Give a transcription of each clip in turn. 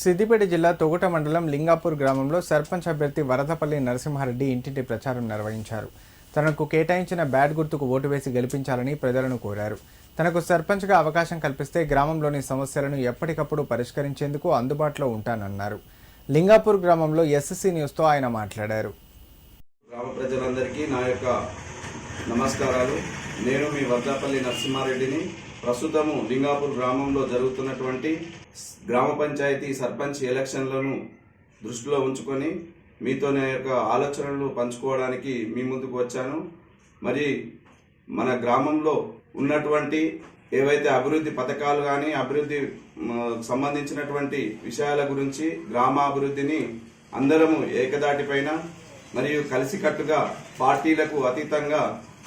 సిద్దిపేట జిల్లా తొగుట మండలం లింగాపూర్ గ్రామంలో సర్పంచ్ అభ్యర్థి వరదపల్లి నరసింహారెడ్డి ఇంటింటి ప్రచారం నిర్వహించారు. తనకు కేటాయించిన బ్యాట్ గుర్తుకు ఓటు వేసి గెలిపించాలని ప్రజలను కోరారు. తనకు సర్పంచ్గా అవకాశం కల్పిస్తే గ్రామంలోని సమస్యలను ఎప్పటికప్పుడు పరిష్కరించేందుకు అందుబాటులో ఉంటానన్నారు. లింగాపూర్ గ్రామంలో ఎస్ఎస్సీ న్యూస్తో ఆయన మాట్లాడారు. గ్రామ ప్రజలందరికీ నా యొక్క నమస్కారాలు. నేను మీ వద్దపల్లి నరసింహారెడ్డిని ప్రస్తుతము లింగాపూర్ గ్రామంలో జరుగుతున్నటువంటి గ్రామ పంచాయతీ సర్పంచ్ ఎలక్షన్లను దృష్టిలో ఉంచుకొని మీతో నా యొక్క ఆలోచనలు పంచుకోవడానికి మీ ముందుకు వచ్చాను. మరి మన గ్రామంలో ఉన్నటువంటి ఏవైతే అభివృద్ధి పథకాలు కానీ అభివృద్ధి సంబంధించినటువంటి విషయాల గురించి గ్రామాభివృద్ధిని అందరము ఏకదాటిపైన మరియు కలిసికట్టుగా పార్టీలకు అతీతంగా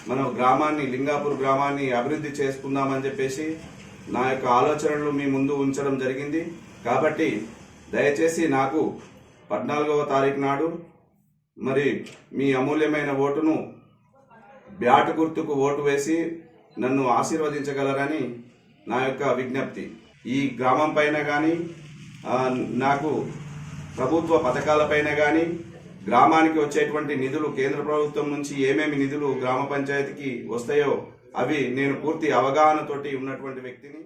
మనం గ్రామాన్ని లింగాపూర్ గ్రామాన్ని అభివృద్ధి చేసుకుందామని చెప్పేసి నా యొక్క ఆలోచనలు మీ ముందు ఉంచడం జరిగింది. కాబట్టి దయచేసి నాకు పద్నాలుగవ తారీఖు నాడు మరి మీ అమూల్యమైన ఓటును బ్యాట్ గుర్తుకు ఓటు వేసి నన్ను ఆశీర్వదించగలరని నా యొక్క విజ్ఞప్తి. ఈ గ్రామం పైన కానీ నాకు ప్రభుత్వ పథకాలపైన కానీ గ్రామానికి వచ్చేటువంటి నిధులు కేంద్ర ప్రభుత్వం నుంచి ఏమేమి నిధులు గ్రామ పంచాయతీకి వస్తాయో అవి నేను పూర్తి అవగాహనతోటి ఉన్నటువంటి వ్యక్తిని